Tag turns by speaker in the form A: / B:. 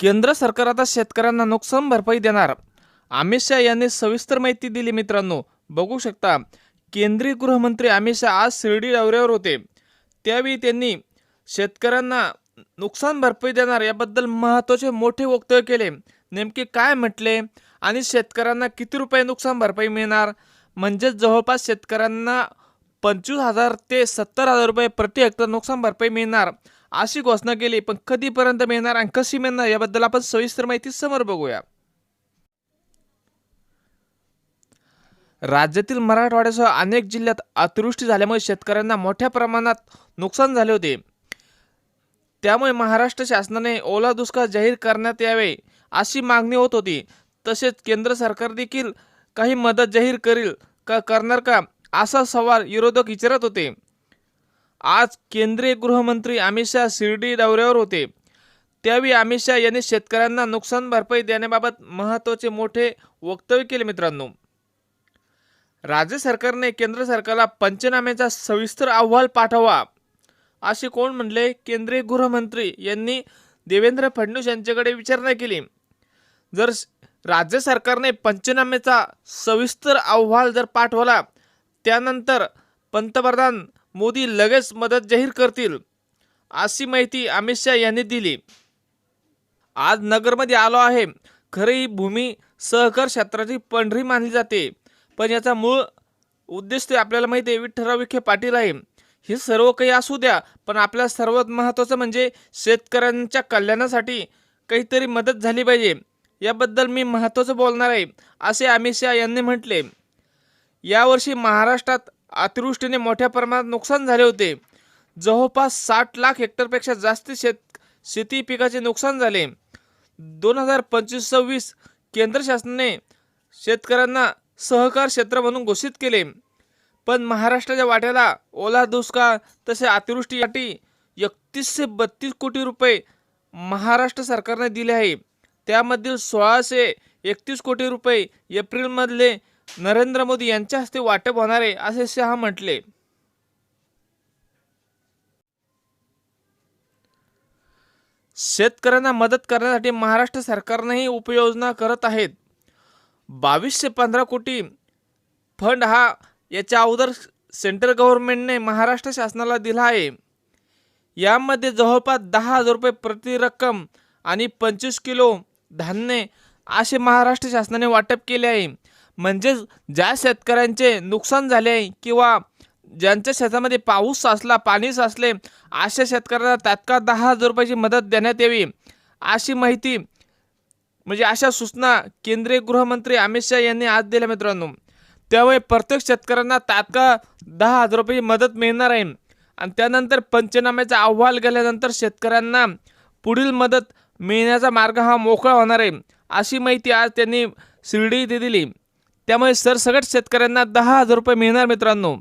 A: केंद्र सरकार आता शेतकऱ्यांना नुकसान भरपाई देणार. अमित शहा यांनी सविस्तर माहिती दिली मित्रांनो. बघू शकता केंद्रीय गृहमंत्री अमित शहा आज शिर्डी दौऱ्यावर होते. त्यावेळी त्यांनी शेतकऱ्यांना नुकसान भरपाई देणार याबद्दल महत्त्वाचे मोठे वक्तव्य केले. नेमके काय म्हटले आणि शेतकऱ्यांना किती रुपये नुकसान भरपाई मिळणार? म्हणजेच जवळपास शेतकऱ्यांना पंचवीस हजार ते सत्तर हजार रुपये प्रति हेक्टर नुकसान भरपाई मिळणार. अशी घोषणा केली पण कधीपर्यंत मिळणार आणि कशी मिळणार याबद्दल आपण सविस्तर माहिती समोर बघूया. राज्यातील मराठवाड्यासह अनेक जिल्ह्यात अतिवृष्टी झाल्यामुळे शेतकऱ्यांना मोठ्या प्रमाणात नुकसान झाले होते. त्यामुळे महाराष्ट्र शासनाने ओला दुष्काळ जाहीर करण्यात यावे अशी मागणी होत होती. तसेच केंद्र सरकार देखील काही मदत जाहीर करील का करणार का असा सवाल विरोधक विचारत होते. आज केंद्रीय गृहमंत्री अमित शहा शिर्डी दौऱ्यावर होते. त्यावेळी अमित शहा यांनी शेतकऱ्यांना नुकसान भरपाई देण्याबाबत महत्त्वाचे मोठे वक्तव्य केले मित्रांनो. राज्य सरकारने केंद्र सरकारला पंचनाम्याचा सविस्तर अहवाल पाठवा असे कोण म्हणले? केंद्रीय गृहमंत्री यांनी देवेंद्र फडणवीस यांच्याकडे विचारणा केली. जर राज्य सरकारने पंचनाम्याचा सविस्तर अहवाल जर पाठवला त्यानंतर पंतप्रधान मोदी लगेच मदत जाहीर करतील अशी माहिती अमित शहा यांनी दिली. आज नगरमध्ये आलो आहे. खरे ही भूमी सहकार क्षेत्राची पंढरी मानली जाते. पण याचा मूळ उद्देश ते आपल्याला माहिती आहे विठ्ठलराव विखे पाटील आहे. हे सर्व काही असू द्या पण आपल्या सर्वात महत्त्वाचं म्हणजे शेतकऱ्यांच्या कल्याणासाठी काहीतरी मदत झाली पाहिजे. याबद्दल मी महत्त्वाचं बोलणार आहे असे अमित शहा यांनी म्हटले. यावर्षी महाराष्ट्रात अतिवृष्टीने मोठ्या प्रमाणात नुकसान झाले होते. जवळपास साठ लाख हेक्टरपेक्षा जास्त शेत शेती पिकाचे नुकसान झाले. दोन हजार पंचवीस सव्वीस केंद्र शासनाने शेतकऱ्यांना सहकार क्षेत्र म्हणून घोषित केले. पण महाराष्ट्राच्या वाट्याला ओला दुष्काळ तसे अतिवृष्टीसाठी एकतीसशे बत्तीस कोटी रुपये महाराष्ट्र सरकारने दिले आहे. त्यामधील सोळाशे एकतीस कोटी रुपये एप्रिलमधले नरेंद्र मोदी यांच्या हस्ते वाटप होणार आहे असे शहा म्हटले. शेतकऱ्यांना मदत करण्यासाठी महाराष्ट्र सरकारनेही उपयोजना करत आहेत. बावीसशे पंधरा कोटी फंड हा याच्या अगोदर सेंट्रल गव्हर्नमेंटने महाराष्ट्र शासनाला दिला आहे. यामध्ये जवळपास दहा हजार रुपये प्रति रक्कम आणि पंचवीस किलो धान्य असे महाराष्ट्र शासनाने वाटप केले आहे. म्हणजेच ज्या शेतकऱ्यांचे नुकसान झाले किंवा ज्यांच्या शेतामध्ये पाऊस साचला पाणी साचले अशा शेतकऱ्यांना तात्काळ दहा हजार रुपयाची मदत देण्यात यावी अशी माहिती म्हणजे अशा सूचना केंद्रीय गृहमंत्री अमित शहा यांनी आज दिल्या मित्रांनो. त्यामुळे प्रत्येक शेतकऱ्यांना तात्काळ दहा हजार रुपयाची मदत मिळणार आहे. आणि त्यानंतर पंचनाम्याचा अहवाल गेल्यानंतर शेतकऱ्यांना पुढील मदत मिळण्याचा मार्ग हा मोकळा होणार आहे अशी माहिती आज त्यांनी शिर्डी इथे दिली. त्यामुळे सरसकट शेतकऱ्यांना दहा हजार रुपये मिळणार मित्रांनो.